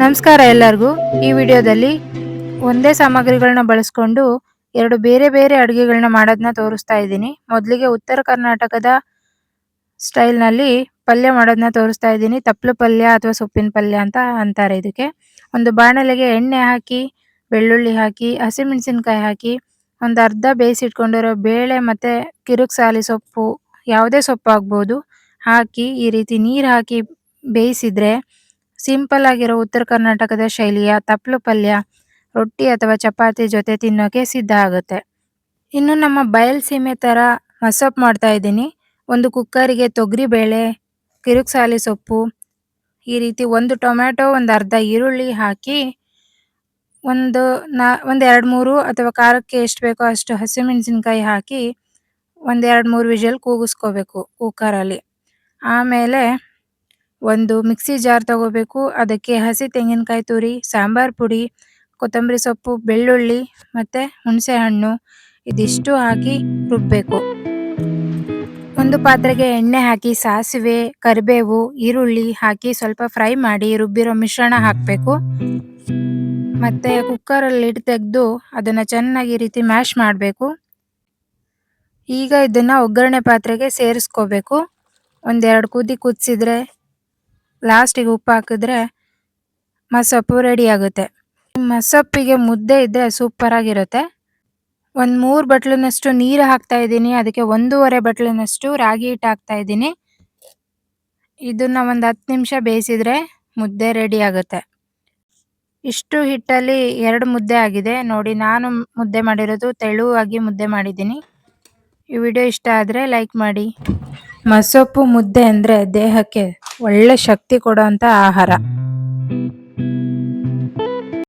ನಮಸ್ಕಾರ ಎಲ್ಲರಿಗೂ. ಈ ವಿಡಿಯೋದಲ್ಲಿ ಒಂದೇ ಸಾಮಗ್ರಿಗಳನ್ನ ಬಳಸ್ಕೊಂಡು ಎರಡು ಬೇರೆ ಬೇರೆ ಅಡುಗೆಗಳನ್ನ ಮಾಡೋದನ್ನ ತೋರಿಸ್ತಾ ಇದ್ದೀನಿ. ಮೊದಲಿಗೆ ಉತ್ತರ ಕರ್ನಾಟಕದ ಸ್ಟೈಲ್ನಲ್ಲಿ ಪಲ್ಯ ಮಾಡೋದನ್ನ ತೋರಿಸ್ತಾ ಇದ್ದೀನಿ. ತಪ್ಪಲು ಪಲ್ಯ ಅಥವಾ ಸೊಪ್ಪಿನ ಪಲ್ಯ ಅಂತ ಅಂತಾರೆ ಇದಕ್ಕೆ. ಒಂದು ಬಾಣಲೆಗೆ ಎಣ್ಣೆ ಹಾಕಿ, ಬೆಳ್ಳುಳ್ಳಿ ಹಾಕಿ, ಹಸಿಮೆಣಸಿನ್ಕಾಯಿ ಹಾಕಿ, ಒಂದು ಅರ್ಧ ಬೇಯಿಸಿಟ್ಕೊಂಡಿರೋ ಬೇಳೆ ಮತ್ತು ಕಿರುಕ್ಸಾಲಿ ಸೊಪ್ಪು, ಯಾವುದೇ ಸೊಪ್ಪು ಆಗ್ಬೋದು, ಹಾಕಿ ಈ ರೀತಿ ನೀರು ಹಾಕಿ ಬೇಯಿಸಿದ್ರೆ ಸಿಂಪಲ್ ಆಗಿರೋ ಉತ್ತರ ಕರ್ನಾಟಕದ ಶೈಲಿಯ ತಪ್ಪಲು ಪಲ್ಯ, ರೊಟ್ಟಿ ಅಥವಾ ಚಪಾತಿ ಜೊತೆ ತಿನ್ನೋಕೆ ಸಿದ್ಧ ಆಗುತ್ತೆ. ಇನ್ನು ನಮ್ಮ ಬಯಲ್ ಸೀಮೆ ಥರ ಮಸಪ್ ಮಾಡ್ತಾ ಇದ್ದೀನಿ. ಒಂದು ಕುಕ್ಕರಿಗೆ ತೊಗರಿ ಬೇಳೆ ಕಿರುಕ್ಸಾಲಿ ಸೊಪ್ಪು, ಈ ರೀತಿ ಒಂದು ಟೊಮ್ಯಾಟೊ, ಒಂದು ಅರ್ಧ ಈರುಳ್ಳಿ ಹಾಕಿ ಒಂದು ನಾ, ಒಂದು ಎರಡು ಮೂರು ಅಥವಾ ಖಾರಕ್ಕೆ ಎಷ್ಟು ಬೇಕೋ ಅಷ್ಟು ಹಸಿಮೆಣಸಿನ್ಕಾಯಿ ಹಾಕಿ ಒಂದು ಎರಡು ಮೂರು ವಿಷಲ್ ಕೂಗಿಸ್ಕೋಬೇಕು ಕುಕ್ಕರಲ್ಲಿ. ಆಮೇಲೆ ಒಂದು ಮಿಕ್ಸಿ ಜಾರ್ ತಗೋಬೇಕು. ಅದಕ್ಕೆ ಹಸಿ ತೆಂಗಿನಕಾಯಿ ತುರಿ, ಸಾಂಬಾರ್ ಪುಡಿ, ಕೊತ್ತಂಬರಿ ಸೊಪ್ಪು, ಬೆಳ್ಳುಳ್ಳಿ ಮತ್ತು ಹುಣಸೆ ಹಣ್ಣು ಇದಿಷ್ಟು ಹಾಕಿ ರುಬ್ಬಬೇಕು ಒಂದು ಪಾತ್ರೆಗೆ ಎಣ್ಣೆ ಹಾಕಿ, ಸಾಸಿವೆ, ಕರಿಬೇವು, ಈರುಳ್ಳಿ ಹಾಕಿ ಸ್ವಲ್ಪ ಫ್ರೈ ಮಾಡಿ ರುಬ್ಬಿರೋ ಮಿಶ್ರಣ ಹಾಕಬೇಕು. ಮತ್ತು ಕುಕ್ಕರಲ್ಲಿ ಇಟ್ಟು ತೆಗೆದು ಅದನ್ನು ಚೆನ್ನಾಗಿ ರೀತಿ ಮ್ಯಾಶ್ ಮಾಡಬೇಕು. ಈಗ ಇದನ್ನು ಒಗ್ಗರಣೆ ಪಾತ್ರೆಗೆ ಸೇರಿಸ್ಕೋಬೇಕು. ಒಂದೆರಡು ಕುದಿ ಕುದಿಸಿದ್ರೆ ಲಾಸ್ಟಿಗೆ ಉಪ್ಪು ಹಾಕಿದ್ರೆ ಮಸೊಪ್ಪು ರೆಡಿ ಆಗುತ್ತೆ. ಮಸೊಪ್ಪಿಗೆ ಮುದ್ದೆ ಇದ್ದರೆ ಸೂಪರಾಗಿರುತ್ತೆ ಒಂದು ಮೂರು ಬಟ್ಲಿನಷ್ಟು ನೀರು ಹಾಕ್ತಾ ಇದ್ದೀನಿ. ಅದಕ್ಕೆ ಒಂದೂವರೆ ಬಟ್ಲಿನಷ್ಟು ರಾಗಿ ಹಿಟ್ಟು ಹಾಕ್ತಾ ಇದ್ದೀನಿ. ಇದನ್ನ ಒಂದು ಹತ್ತು ನಿಮಿಷ ಬೇಯಿಸಿದ್ರೆ ಮುದ್ದೆ ರೆಡಿ ಆಗುತ್ತೆ. ಇಷ್ಟು ಹಿಟ್ಟಲ್ಲಿ ಎರಡು ಮುದ್ದೆ ಆಗಿದೆ. ನೋಡಿ, ನಾನು ಮುದ್ದೆ ಮಾಡಿರೋದು ತೆಳುವಾಗಿ ಮುದ್ದೆ ಮಾಡಿದ್ದೀನಿ. ಈ ವಿಡಿಯೋ ಇಷ್ಟ ಆದರೆ ಲೈಕ್ ಮಾಡಿ. ಮಸೊಪ್ಪು ಮುದ್ದೆ ಅಂದರೆ ದೇಹಕ್ಕೆ ಒಳ್ಳೆ ಶಕ್ತಿ ಕೊಡೋಂಥ ಆಹಾರ.